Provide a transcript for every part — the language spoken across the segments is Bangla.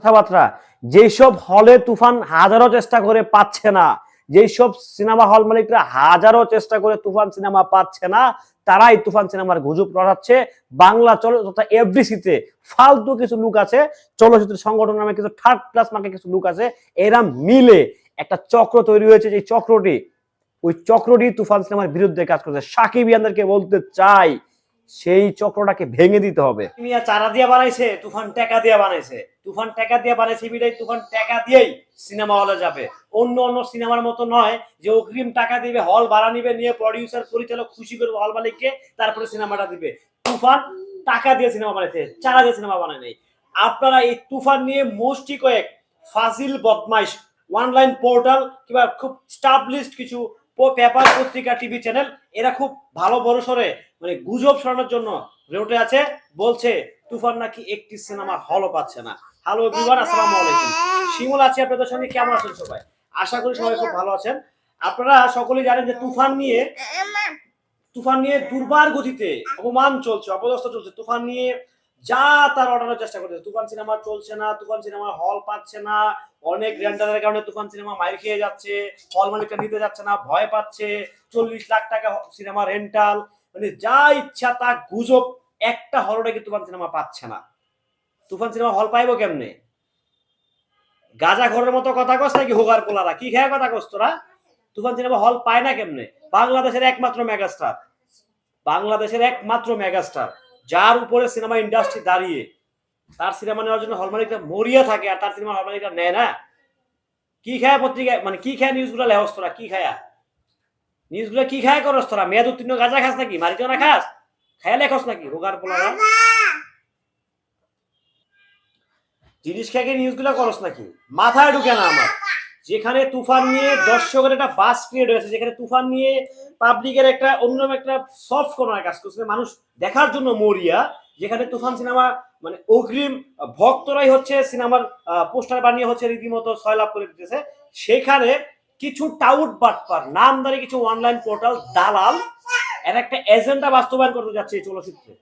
কথাবার্তা যেসব হলে তুফান হাজারো চেষ্টা করে পাচ্ছে না যেসব সিনেমা হল মালিকরা হাজারো চেষ্টা করে তুফান সিনেমা পাচ্ছে না, তারাই তুফান সিনেমার গুজব রটাচ্ছে। বাংলা চলচ্চিত্র এফডিসিতে ফালতু কিছু লুক আছে, চলচ্চিত্র সংগঠন নামে কিছু থার্ড ক্লাস মার্কে কিছু লুক আছে, এরা মিলে একটা চক্র তৈরি হয়েছে যে চক্রটি, ওই চক্রটি তুফান সিনেমার বিরুদ্ধে কাজ করছে। সাকিব ইয়ানদেরকে বলতে চাই সেই চক্রটাকে ভেঙে দিতে হবে। মিয়া চারা দিয়া বানাইছে, তুফান টাকা দিয়া বানাইছে। তুফান টাকা দিয়া বানাইছে বিদায়, তুফান টাকা দিয়েই সিনেমা হলে যাবে। অন্য অন্য সিনেমার মতো নয় যে অগ্রিম টাকা দিবে হল ভাড়া নিবে, নিয়ে প্রডিউসার পরিচালক খুশি করবে হল মালিককে তারপরে সিনেমাটা দিবে। তুফান টাকা দিয়ে সিনেমা বানাইছে, চারা দিয়ে সিনেমা বানায় নাই। আপনারা এই তুফান নিয়ে মোস্টি কয়েক ফাজিল বদমাইশ অনলাইন পোর্টাল কিংবা খুব স্টাবলিশড কিছু পেপার পত্রিকা টিভি চ্যানেল, এরা খুব ভালো বড় সরে মানে গুজব ছড়ানোর জন্য রেউটে আছে, বলছে, তুফান নাকি একটি সিনেমা হলও পাচ্ছে না। হ্যালো এভরিওয়ান আসসালামু আলাইকুম। শিমুল আছে আপনাদের সঙ্গে কেমন আছেন সবাই? আশা করি সবাই খুব ভালো আছেন। আপনারা সকলেই জানেন যে তুফান নিয়ে তুফান নিয়ে দুর্বার গতিতে অপমান চলছে, অপদস্থ চলছে। তুফান নিয়ে যা তার অর্ডারের চেষ্টা করতেছে। তুফান সিনেমা চলছে না, তুফান সিনেমা হল পাচ্ছে না, অনেক রেন্টারের কারণে তুফান সিনেমা মাইর খেয়ে যাচ্ছে হল মালিকটা নিতে যাচ্ছে না, ভয় পাচ্ছে, চল্লিশ লাখ টাকা সিনেমা রেন্টাল মানে যা ইচ্ছা তা গুজব, একটা হলটা কি তুফান সিনেমা পাচ্ছে না? তুফান সিনেমা হল পাইবো কেমনে? গাজা ঘরের মতো কথা কস নাকি হোগার পোলারা? কি খেয়ে কথা কস তোরা? তুফান সিনেমা হল পায় না কেমনে? বাংলাদেশের একমাত্র মেগাস্টার বাংলাদেশের একমাত্র মেগাস্টার যার উপরে সিনেমা ইন্ডাস্ট্রি দাঁড়িয়ে, তার সিনেমা নেওয়ার জন্য হল মরিয়া থাকে আর তার সিনেমা হল নেয় না। কি খায় পত্রিকায়? মানে কি খায় নিউজগুলো লেহস তোরা কি খায়া? নিউজগুলো কি খায় করস তোরা মেয়াদ উত্তীর্ণ গাঁজা খাস নাকি? মারিতে না খাস? খায়া লেখস নাকি? রোগার পোলারা জিনিস খেয়ে নিউজগুলো করস নাকি? মাথায় ঢুকে না আমার। যেখানে তুফান নিয়ে দর্শকের একটা বাস ক্রিয়েট হয়েছে যেখানে তুফান নিয়ে পাবলিকের একটা অন্যরকম একটা সফট কর্নার কাজ করছে। মানুষ দেখার জন্য মরিয়া, যেখানে তুফান সিনেমা মানে অগ্রিম ভক্তরাই হচ্ছে সিনেমার পোস্টার বানিয়ে হচ্ছে রীতিমতো সয়লাভ করে দিতেছে। সেখানে কিছু টাউট বাটপার নামদারি কিছু অনলাইন পোর্টাল দালাল, এর একটা এজেন্ডা বাস্তবায়ন করতে যাচ্ছে এই চলচ্চিত্রে।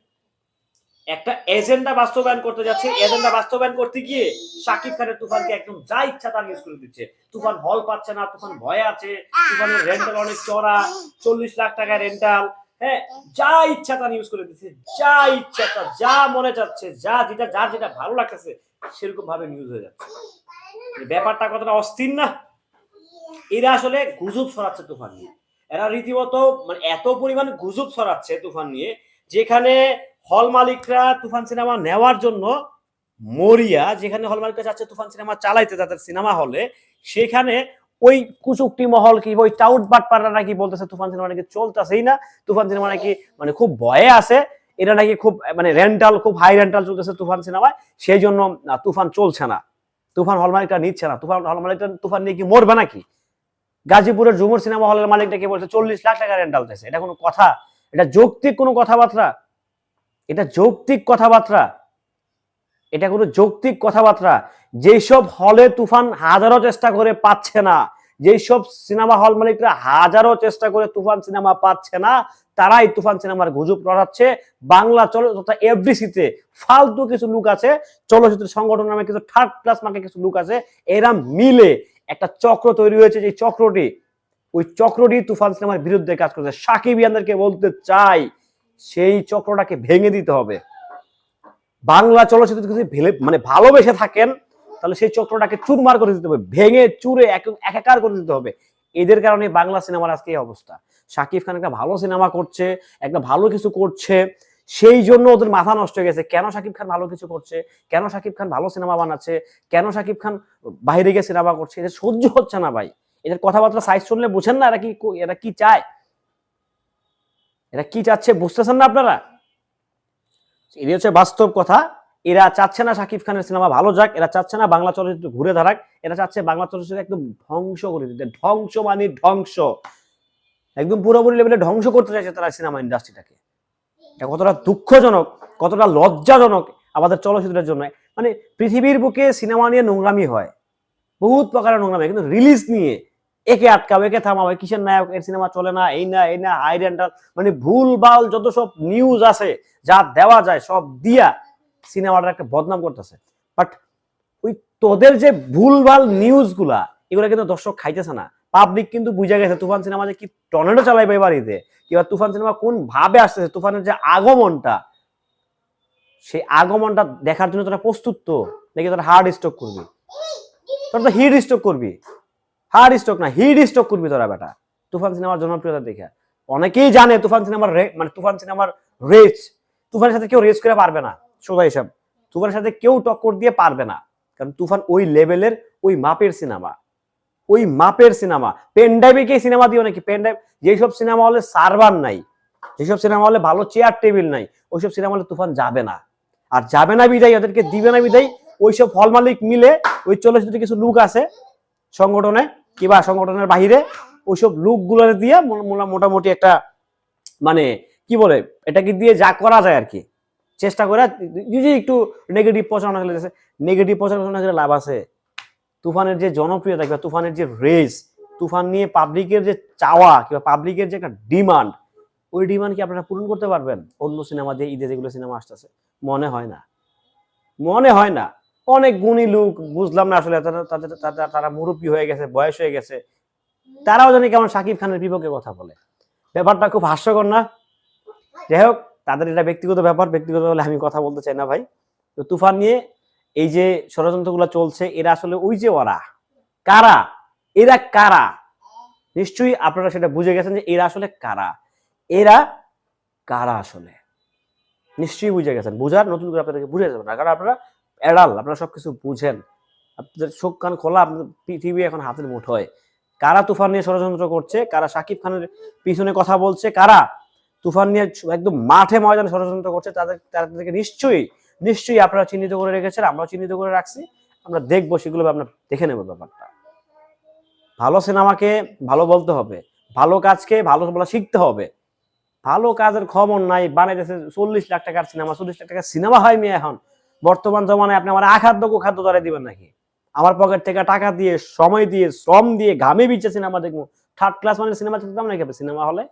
একটা এজেন্ডা বাস্তবায়ন করতে যাচ্ছে। এজেন্ডা বাস্তবায়ন করতে গিয়ে শাকিব খানের তুফানকে একদম যা ইচ্ছা তার ইউজ করে দিচ্ছে। তুফান হল পাচ্ছে না, তুফান ভয় আছে। তুফানের রেন্টাল অনেক চড়া চল্লিশ লাখ টাকা রেন্টাল হ্যাঁ যা ইচ্ছা তার ইউজ করে দিচ্ছে। যা ইচ্ছা তার, যা মনে যাচ্ছে, যা যেটা যার যেটা ভালো লাগতেছে সেরকম ভাবে নিউজ হয়ে যাচ্ছে। ব্যাপারটা কতটা অস্থির না? এরা আসলে গুজব ছড়াচ্ছে তুফান নিয়ে। এরা রীতিমতো মানে এত পরিমাণ গুজব ছড়াচ্ছে তুফান নিয়ে, যেখানে হল মালিকরা তুফান সিনেমা নেওয়ার জন্য মরিয়া, যেখানে হল মালিকরা চাচ্ছে তুফান সিনেমা চালাইতে তাদের সিনেমা হলে, সেখানে ওই কুচুকটি মহল কি, ওই টাউট বাটপাররা নাকি বলতেছে তুফান সিনেমা নাকি চলতেছেই না, তুফান সিনেমা নাকি মানে খুব ভয়ে আছে এটা নাকি খুব মানে রেন্টাল খুব হাই রেন্টাল চলতেছে তুফান সিনেমায় সেই জন্য তুফান চলছে না। তুফান হল মালিকটা নিচ্ছে না, তুফান হল মালিকটা তুফান নিয়ে কি মরবে নাকি? গাজীপুরের ঝুমুর সিনেমা হলের মালিকটা কি বলছে, চল্লিশ লাখ টাকা রেন্টাল দিয়েছে, এটা কোনো কথা? এটা যৌক্তিক কোনো কথাবার্তা? এটা যৌক্তিক কথাবার্তা। এটা কোনো যৌক্তিক কথাবার্তা। যেসব হলে তুফান হাজারো চেষ্টা করে পাচ্ছে না যেসব সিনেমা হল মালিকরা হাজারো চেষ্টা করে তুফান সিনেমা পাচ্ছে না, তারাই তুফান সিনেমার গুজব রটাচ্ছে। বাংলা চলচ্চিত্র এফডিসিতে ফালতু কিছু লোক আছে, চলচ্চিত্র সংগঠন নামে কিছু থার্ড ক্লাস মার্কে কিছু লোক আছে, এরা মিলে একটা চক্র তৈরি হয়েছে যে চক্রটি, ওই চক্রটি তুফান সিনেমার বিরুদ্ধে কাজ করছে। সাকিব ইয়ানদেরকে বলতে চাই সেই চক্রটাকে ভেঙে দিতে হবে। বাংলা চলচ্চিত্র যদি মানে ভালোবেসে থাকেন, তাহলে সেই চক্রটাকে চুরমার করে দিতে হবে। ভেঙে, চুরে একাকার করে দিতে হবে। এদের কারণে বাংলা সিনেমার আজকে এই অবস্থা। শাকিব খান একটা ভালো সিনেমা করছে, একটা ভালো কিছু করছে, সেই জন্য ওদের মাথা নষ্ট হয়ে গেছে। কেন শাকিব খান ভালো কিছু করছে? কেন শাকিব খান ভালো সিনেমা বানাচ্ছে? কেন শাকিব খান বাইরে গিয়ে সিনেমা করছে? এদের সহ্য হচ্ছে না ভাই। এদের কথাবার্তা সাইজ শুনলে বুঝেন না এরা কি এরা কি চায়? এরা কি চাচ্ছে বুঝতেছেন না আপনারা? এটি হচ্ছে বাস্তব কথা। এরা চাচ্ছে না শাকিব খানের সিনেমা ভালো যাক, এরা চাচ্ছে না বাংলা চলচ্চিত্র ঘুরে দাঁড়াক, এরা চাচ্ছে বাংলা চলচ্চিত্র একদম ধ্বংস করে দিতে। ধ্বংস মানে ধ্বংস। একদম পুরোপুরি লেভেলে ধ্বংস করতে চাইছে তারা সিনেমা ইন্ডাস্ট্রিটাকে এটা কতটা দুঃখজনক, কতটা লজ্জাজনক আমাদের চলচ্চিত্রের জন্য। মানে পৃথিবীর বুকে সিনেমা নিয়ে নোংরামি হয়। বহুত প্রকারের নোংরামি কিন্তু রিলিজ নিয়ে একে আটকাও একে থামাও কিসের নায়ক? এর সিনেমা চলে না, এই না এই না হাই রেন্টাল মানে ভুল ভালো যত সব নিউজ আছে, যা দেওয়া যায়, সব দিয়া সিনেমাটার একটা বদনাম করতেছে। বাট ওই তোদের যে ভুলভাল নিউজগুলা এগুলো কিন্তু দর্শক খাইতেছে না। পাবলিক কিন্তু বুঝে গেছে, তুফান সিনেমা যে কি টর্নেডো চালাইবে বাড়িতে কিংবা তুফান সিনেমা কোন ভাবে আসতেছে? তুফানের যে আগমনটা, সেই আগমনটা দেখার জন্য তোরা প্রস্তুত তো, নাকি তোরা হার্ড স্টক করবি? তোরা তো হিট স্টক করবি। হার্ড স্ট্রোক না হিট স্টক করবি তোরা বেটা। তুফান সিনেমার জনপ্রিয়তা দেখে। অনেকেই জানে তুফান সিনেমার মানে তুফান সিনেমার রেস তুফানের সাথে কেউ রেস করে পারবে না সোজা হিসাব। তুফানের সাথে কেউ টক্কর দিয়ে পারবে না, কারণ তুফান ওই লেভেলের ওই মাপের সিনেমা। ওই মাপের সিনেমা। পেন ড্রাইভে সিনেমা দিও নাকি? পেন ড্রাইভ যেসব সিনেমা হলে সার্ভার নাই, যেসব সিনেমা হলে ভালো চেয়ার টেবিল নাই, ওইসব সিনেমা হলে তুফান যাবে না। আর যাবে না বিদায়, ওদেরকে দিবে না বিদায়, ওইসব হল মালিক মিলে ওই চলচ্চিত্রে কিছু লোক আছে সংগঠনে কিংবা সংগঠনের বাহিরে ওইসব লোকগুলো দিয়ে মোটামুটি একটা মানে কি বলে, এটাকে দিয়ে যা করা যায় আর কি। চেষ্টা করে যদি একটু নেগেটিভ প্রচারণা করে নেগেটিভ প্রচারণা করে লাভ আছে। তুফানের যে জনপ্রিয়তা কিংবা তুফানের যে রেস তুফান নিয়ে পাবলিকের যে চাওয়া কিংবা পাবলিকের যে একটা ডিমান্ড ওই ডিমান্ড কি আপনারা পূরণ করতে পারবেন? অন্য সিনেমা দিয়ে ঈদে যেগুলো সিনেমা আসতেছে। মনে হয় না। মনে হয় না। অনেক গুণী লোক, বুঝলাম না আসলে তারা মুরব্বী হয়ে গেছে, বয়স হয়ে গেছে। তারাও জানি কেমন সাকিব খানের বিপক্ষে কথা বলে। ব্যাপারটা খুব হাস্যকর না? যাই হোক, তাদের এটা ব্যক্তিগত ব্যাপার। ব্যক্তিগত বলে আমি কথা বলতে চাই না ভাই। তো তুফান নিয়ে এই যে ষড়যন্ত্রগুলো চলছে, এরা আসলে ওই যে ওরা। কারা? এরা কারা? নিশ্চয়ই আপনারা সেটা বুঝে গেছেন যে এরা আসলে কারা। এরা কারা আসলে? নিশ্চয়ই বুঝে গেছেন। বুঝার নতুন করে আপনাদেরকে বুঝে যাবে না। কারণ আপনারা এড়াল আপনারা সবকিছু বুঝেন। আপনাদের চোখ কান খোলা, আপনাদের পৃথিবী এখন হাতের মুঠোয় কারা তুফান নিয়ে ষড়যন্ত্র করছে? কারা সাকিব খানের পিছনে কথা বলছে? কারা তুফান নিয়ে একদম মাঠে ময়দানে ষড়যন্ত্র করছে? তাদের, তাদেরকে নিশ্চয়ই নিশ্চয়ই আপনারা চিহ্নিত করে রেখেছেন, আমরাও চিহ্নিত করে রাখছি। আমরা দেখব, সেগুলো আমরা দেখে নেব ব্যাপারটা। ভালো সিনেমাকে ভালো বলতে হবে, ভালো কাজকে ভালো বলা শিখতে হবে। ভালো কাজের খবর নাই, বানাইতেছে চল্লিশ লাখ টাকার সিনেমা, চল্লিশ লাখ টাকার সিনেমা হয় মেয়ে এখন। বর্তমান জমানায় আপনি আমার আখাদ্য কুখাদ্য ধরে দিবেন নাকি? আমার পকেট থেকে টাকা দিয়ে, সময় দিয়ে, শ্রম দিয়ে ঘামে বিচ্ছে সিনেমা দেখব। থার্ড ক্লাস মানে সিনেমা দেখতাম নাকি সিনেমা হলে?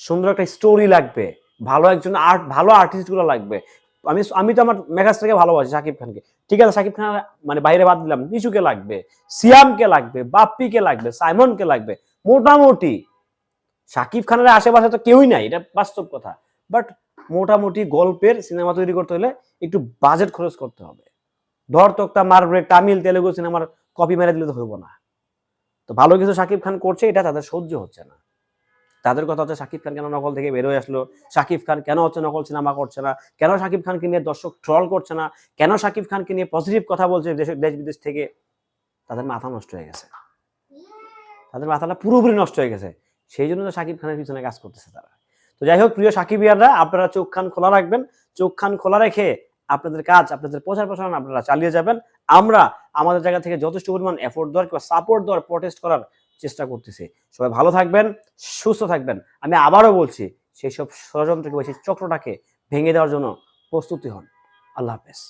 সুন্দর একটা স্টোরি লাগবে, ভালো একজন আর্ট ভালো আর্টিস্টগুলো লাগবে। আমি আমি তো আমার মেগাস্টারকে ভালোবাসি শাকিব খানকে। ঠিক আছে শাকিব খান মানে বাইরে বাদ দিলাম নিচুকে লাগবে, সিয়ামকে লাগবে, বাপ্পিকে লাগবে, সাইমনকে লাগবে, মোটামুটি। শাকিব খানের আশেপাশে তো কেউই নাই, এটা বাস্তব কথা। বাট মোটামুটি গল্পের সিনেমা তৈরি করতে হলে একটু বাজেট খরচ করতে হবে। ধর তোক্তা মারবে তামিল, তেলেগু সিনেমার কপি মেরে দিলে তো হইব না। তো ভালো কিছু শাকিব খান করছে, এটা তাদের সহ্য হচ্ছে না। তাদের কথা হচ্ছে শাকিব খান কেন নকল থেকে বেরোয় আসলো? শাকিব খান কেন হচ্ছে নকল সিনেমা করছে না? কেন শাকিব খানকে নিয়ে দর্শক ট্রল করছে না? কেন শাকিব খানকে নিয়ে পজিটিভ কথা বলছে দেশ দেশ বিদেশ থেকে? তাদের মাথা নষ্ট হয়ে গেছে। তাদের মাথাটা পুরোপুরি নষ্ট হয়ে গেছে। সেই জন্য তো শাকিব খানের পিছনে কাজ করতেছে তারা। তো যাই হোক প্রিয় সাকিব ইয়াররা, আপনারা চোখ খান খোলা রাখবেন। চোখ খান খোলা রেখে আপনাদের কাজ, আপনাদের প্রচার প্রসারণ আপনারা চালিয়ে যাবেন। আমরা আমাদের জায়গা থেকে যথেষ্ট পরিমাণ এফোর্ট দেওয়ার কিংবা সাপোর্ট দেওয়ার প্রটেস্ট করার চেষ্টা করতেছি। সবাই ভালো থাকবেন, সুস্থ থাকবেন। আমি আবারও বলছি সেই সব ষড়যন্ত্রকে বা সেই চক্রটাকে ভেঙে দেওয়ার জন্য প্রস্তুতি হন। আল্লাহ হাফেজ।